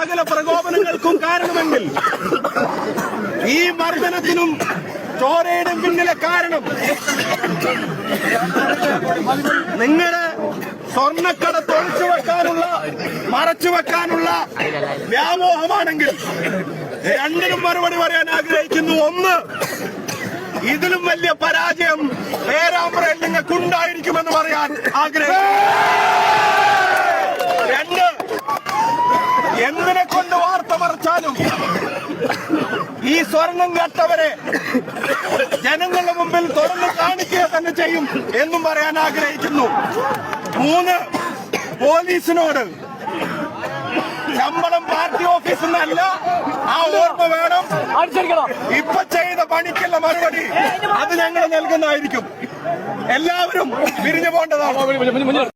സകല പ്രകോപനങ്ങൾക്കും കാരണമെങ്കിൽ ഈ മർദ്ദനത്തിനും ചോരയുടെ പിന്നിലെ കാരണം നിങ്ങളുടെ സ്വർണക്കട തൊഴിച്ചു വെക്കാനുള്ള മറച്ചു വെക്കാനുള്ള വ്യാമോഹമാണെങ്കിൽ രണ്ടിനും മറുപടി പറയാൻ ആഗ്രഹിക്കുന്നു. ഒന്ന് ഇതിലും വലിയ പരാജയം പേരാമ്പ്രയിൽ നിങ്ങൾക്ക് ഉണ്ടായിരിക്കുമെന്ന് പറയാൻ ആഗ്രഹിക്കുന്നു. മറച്ചാലും ഈ സ്വർണം കേട്ടവരെ ജനങ്ങളുടെ മുമ്പിൽ തുറന്നു കാണിക്കുക തന്നെ ചെയ്യും എന്നും പറയാൻ ആഗ്രഹിക്കുന്നു. മൂന്ന് പോലീസിനോട് ശമ്പളം പാർട്ടി ഓഫീസിൽ നിന്നല്ല ആ ഓർമ്മ വേണം. ഇപ്പൊ ചെയ്ത പണിക്കല്ല മറുപടി അത് ഞങ്ങൾ നൽകുന്നതായിരിക്കും. എല്ലാവരും പിരിഞ്ഞു പോകേണ്ടതാണ്.